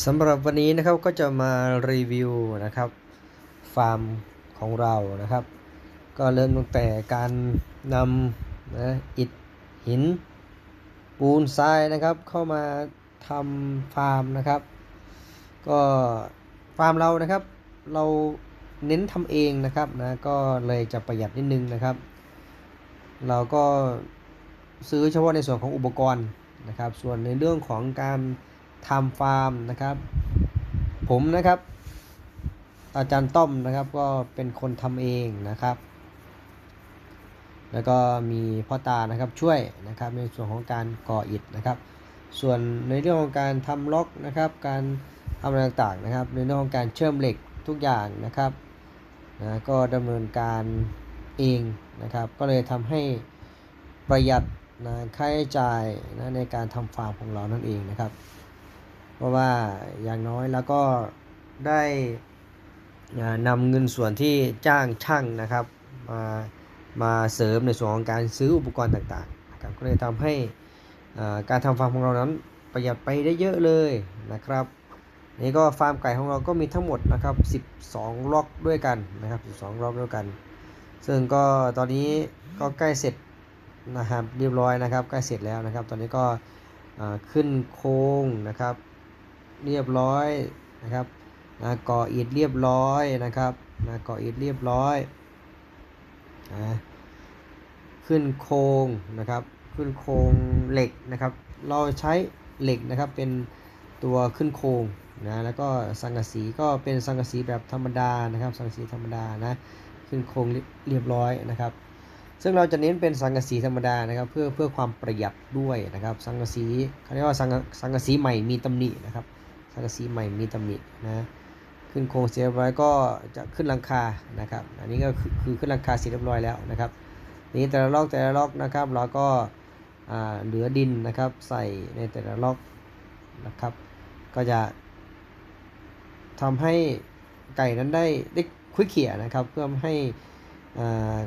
สำหรับวันนี้นะครับก็จะมารีวิวนะครับฟาร์มของเรานะครับ ก็เริ่มตั้งแต่การนำนะอิฐหิน ปูนทรายนะครับ เข้ามาทำฟาร์มนะครับ ก็ฟาร์มเรานะครับ เราเน้นทำเองนะครับนะก็เลยจะประหยัดนิดนึงนะครับ เราก็ซื้อเฉพาะในส่วนของอุปกรณ์นะครับ ส่วนในเรื่องของการ ทำฟาร์มนะครับ ผมนะครับ อาจารย์ต้อมนะครับก็เป็นคนทำเองนะครับ แล้วก็มีพ่อตานะครับช่วยนะครับในส่วนของการก่ออิฐนะครับ ส่วนในเรื่องของการทำล็อกนะครับ การทำอะไรต่างๆนะครับ ในเรื่องของการเชื่อมเหล็กทุกอย่างนะครับนะก็ดำเนินการเองนะครับ ก็เลยทำให้ประหยัดนะค่าใช้จ่ายนะในการทำฟาร์มของเรานั่นเองนะครับ ราะว่าอย่างน้อยแล้วก็ได้นำเงินส่วนที่จ้างช่างนะครับมามาเสริมในส่วนของการซื้ออุปกรณ์ต่างๆนะครับก็เลยทำให้การทำฟาร์มของเรานั้นประหยัดไปได้เยอะเลยนะครับนี่ก็ฟาร์มไก่ของเราก็มีทั้งหมดนะครับ 12 ล็อกด้วยกันนะครับ 12 ล็อกด้วยกัน ซึ่งก็ตอนนี้ก็ใกล้เสร็จนะครับเรียบร้อยนะครับใกล้เสร็จแล้วนะครับ ตอนนี้ก็ขึ้นโค้งนะครับ เรียบร้อยนะครับนะก่ออิฐเรียบร้อยนะครับนะก่ออิฐเรียบร้อยนะขึ้นโครงนะครับ ขึ้นโครงเหล็กนะครับ เราใช้เหล็กนะครับเป็นตัวขึ้นโครงนะแล้วก็สังกะสีก็เป็นสังกะสีแบบธรรมดานะครับ สังกะสีธรรมดานะขึ้นโครงเรียบร้อยนะครับ ซึ่งเราจะเน้นเป็นสังกะสีธรรมดานะครับ เพื่อเพื่อความประหยัดด้วยนะครับ สังกะสีเขาเรียกว่าสังกะสังกะสีใหม่มีตำหนินะครับ สังกะสีใหม่มีตำหนินะขึ้นโครงเสร็จเรียบร้อยก็จะขึ้นหลังคานะครับ อันนี้ก็คือขึ้นหลังคาเสร็จเรียบร้อยแล้วนะครับนี้แต่ละล็อกแต่ละล็อกนะครับ เราก็เหลือดินนะครับ ใส่ในแต่ละล็อกนะครับ ก็จะทำให้ไก่นั้นได้ได้คุยเขี่ยนะครับ เพื่อให้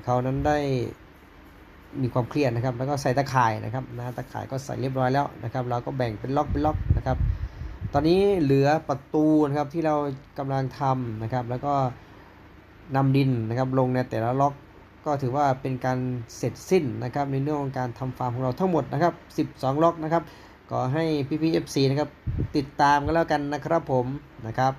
เขานั้นได้มีความเครียดนะครับ แล้วก็ใส่ตะข่ายนะครับนะตะข่ายก็ใส่เรียบร้อยแล้วนะครับ เราก็แบ่งเป็นล็อกเป็นล็อกนะครับ ตอนนี้เหลือประตูนะครับที่เรากำลังทำนะครับ แล้วก็นำดินนะครับลงในแต่ละล็อกก็ถือว่าเป็นการเสร็จสิ้นนะครับ ในเรื่องของการทำฟาร์มของเราทั้งหมดนะครับ 12 ล็อกนะครับก็ให้พี่พีเอฟซีนะครับติดตามกันแล้วกันนะครับผมนะครับ